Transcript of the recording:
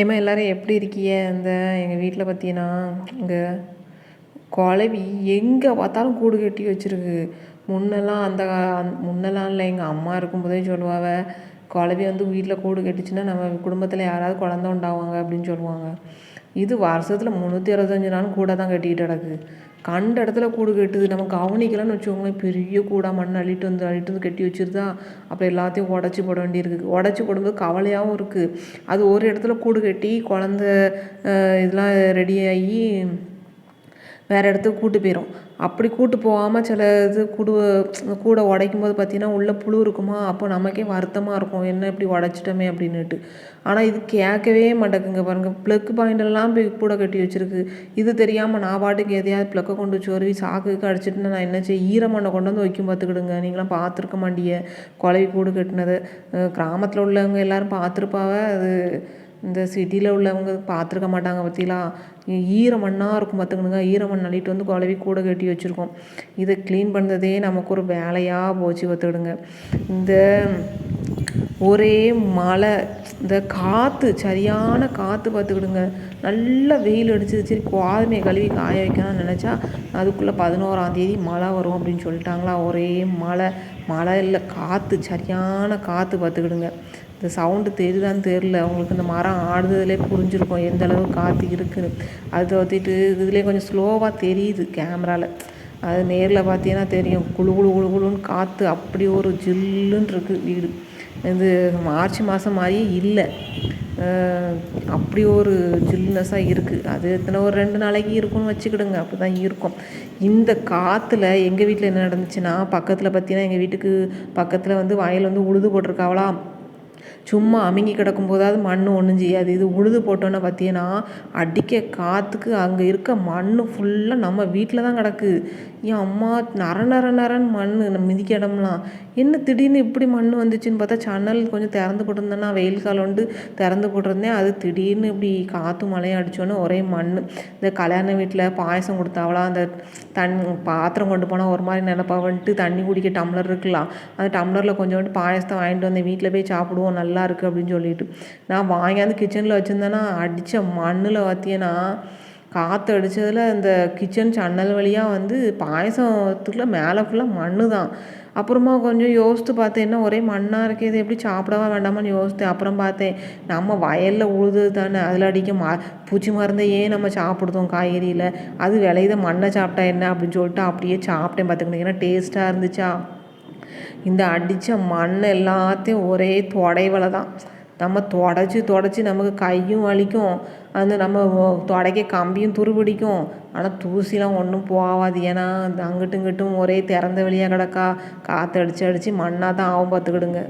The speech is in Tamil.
ஏம்மா எல்லோரும் எப்படி இருக்கீங்க? இந்த எங்கள் வீட்டில் பார்த்தீங்கன்னா இங்கே குழவி எங்கே பார்த்தாலும் கூடு கட்டி வச்சுருக்கு. முன்னெல்லாம் அந்த முன்னெல்லாம் இல்லை எங்கள் அம்மா இருக்கும்போதே சொல்லுவாவ குழவி வந்து வீட்டில் கூடு கட்டிச்சுன்னா நம்ம குடும்பத்தில் யாராவது குழந்த உண்டாவாங்க அப்படின்னு சொல்லுவாங்க. இது வருஷத்தில் முந்நூற்றி அறுபத்தஞ்சு நாளும் கூட தான் கட்டிக்கிட்டு கிடக்கு. கண்ட இடத்துல கூடு கட்டுது. நம்ம கவனிக்கலன்னு வச்சுக்கோங்களேன். பெரிய கூடாக மண் அள்ளிட்டு வந்து அள்ளிட்டு வந்து கட்டி வச்சுருதா அப்புறம் எல்லாத்தையும் உடச்சி போட வேண்டியிருக்கு. உடச்சி போடும்போது கவலையாகவும் இருக்குது அது ஒரு இடத்துல கூடு கட்டி குழந்த இதெல்லாம் ரெடியாகி வேறு இடத்துக்கு கூட்டு போயிடும் அப்படி கூட்டு போகாமல் சில இது கூடு கூடை உடைக்கும் போது பார்த்திங்கன்னா உள்ளே புழு இருக்குமா? அப்போ நமக்கே வருத்தமாக இருக்கும். என்ன இப்படி உடச்சிட்டோமே அப்படின்னுட்டு. ஆனால் இது கேட்கவே மாட்டேங்குங்க பாருங்கள் ப்ளக் பாயிண்டெல்லாம் போய் கூட கட்டி வச்சுருக்கு. இது தெரியாமல் நான் பாட்டுக்கு எதையாவது ப்ளக்கை கொண்டு சொருவி சாக்குக்கு அடிச்சிட்டு நான் என்ன செய்ய ஈரமண்ணை கொண்டு வந்து வைக்கும் பார்த்துக்கிடுங்க. நீங்களாம் பார்த்துருக்க மாட்டிய. குழவி கூடு கட்டினது. கிராமத்தில் உள்ளவங்க எல்லோரும் பார்த்துருப்பாவ. அது இந்த சிட்டியில் உள்ளவங்க பார்த்துருக்க மாட்டாங்க பார்த்தீங்களா ஈர மண்ணாக இருக்கும் பார்த்துக்கணுங்க. ஈர மண் அள்ளிட்டு வந்து குழவி கூட கட்டி வச்சுருக்கோம். இதை க்ளீன் பண்ணுறதே நமக்கு ஒரு வேலையாக போச்சு பார்த்துக்கிடுங்க. இந்த ஒரே மழை. இந்த காற்று சரியான காற்று பார்த்துக்கிடுங்க. நல்ல வெயில் அடிச்சது. சரி கோதுமையை கழுவி காய வைக்கணும்னு நினச்சா அதுக்குள்ளே பதினோராந்தேதி மழை வரும் அப்படின்னு சொல்லிட்டாங்களா? ஒரே மழை. மழை இல்லை காற்று சரியான காற்று பார்த்துக்கிடுங்க. இந்த சவுண்டு தெரியுதான்னு தெரில அவங்களுக்கு இந்த மரம் ஆடுறதுலே புரிஞ்சிருக்கும் எந்த அளவு காற்று இருக்குதுன்னு அது தவிர்த்துட்டு இதுலேயே கொஞ்சம் ஸ்லோவாக தெரியுது கேமராவில் அது நேரில் பார்த்தீங்கன்னா தெரியும். குழு குழு குழு குழுன்னு காற்று அப்படி ஒரு ஜில்லுன்னு இருக்குது வீடு. இது மார்ச் மாதம் மாதிரியே இல்லை. அப்படி ஒரு ஜில்னஸாக இருக்குது அது எத்தனை ஒரு ரெண்டு நாளைக்கு இருக்கும்னு வச்சுக்கிடுங்க. அப்படி தான் இருக்கும். இந்த காற்றுல எங்கள் வீட்டில் என்ன நடந்துச்சுன்னா பக்கத்தில் பார்த்தீங்கன்னா எங்கள் வீட்டுக்கு பக்கத்தில் வந்து வயல் வந்து உழுது போட்டிருக்காவலாம் சும்மா அமுங்கி கிடக்கும் போதாவது மண் ஒன்றும் செய்யாது. இது உழுது போட்டோன்னே பார்த்தீங்கன்னா அடிக்க காற்றுக்கு அங்கே இருக்க மண் ஃபுல்லாக நம்ம வீட்டில் தான் கிடக்கு. என் அம்மா நர நர நரன் மண் நம்ம மிதிக்க இடம்லாம். என்ன திடீர்னு இப்படி மண் வந்துச்சுன்னு பார்த்தா சன்னல் கொஞ்சம் திறந்து போட்டிருந்தேன்னா வெயில் காலம் வந்து திறந்து போட்டிருந்தேன். அது திடீர்னு இப்படி காற்று மழையும் அடித்தோன்னே ஒரே மண் இந்த கல்யாண வீட்டில் பாயசம் கொடுத்தாவளா அந்த தண் பாத்திரம் கொண்டு போனால் ஒரு மாதிரி நினப்பா வந்துட்டு தண்ணி குடிக்க டம்ளர் இருக்கலாம். அந்த டம்ளரில் கொஞ்சோண்டு பாயசத்தை வாங்கிட்டு வந்தேன் வீட்டில் போய் சாப்பிடுவோம். நல்லா இருக்குது அப்படின்னு சொல்லிட்டு. நான் வாங்கியாந்து கிச்சனில் வச்சுருந்தேன்னா அடித்த மண்ணில் பார்த்தீங்கன்னா காற்று அடித்ததில் இந்த கிச்சன் சன்னல் வழியாக வந்து பாயசத்துக்குள்ள மேலே ஃபுல்லாக மண்ணு தான் அப்புறமா கொஞ்சம் யோசித்து பார்த்தேன் என்ன ஒரே மண்ணாக இருக்கே இது எப்படி சாப்பிடவா வேண்டாமான்னு யோசித்தேன். அப்புறம் பார்த்தேன் நம்ம வயலில் உழுது தானே அதில் அடிக்க மா பூச்சி மருந்தை ஏன் நம்ம சாப்பிடுதோம் காய்கறியில்? அது விளையுத மண்ணை சாப்பிட்டா என்ன அப்படின்னு சொல்லிட்டு அப்படியே சாப்பிட்டேன் பார்த்துக்கணும் ஏன்னா டேஸ்ட்டாக இருந்துச்சா? இந்த அடித்த மண் எல்லாத்தையும் ஒரே தொடைவில் தான். நம்ம தொடச்சி தொடச்சி நமக்கு கையும் வலிக்கும். அந்த நம்ம துடைக்க கம்பியும் துருபிடிக்கும். ஆனால் தூசிலாம் ஒன்றும் போகாது ஏன்னா அங்கிட்டும் இங்கிட்டும் ஒரே திறந்த வெளியாக கிடக்கா. காற்று அடித்து அடித்து மண்ணாக தான் ஆகும் பார்த்துக்கிடுங்க.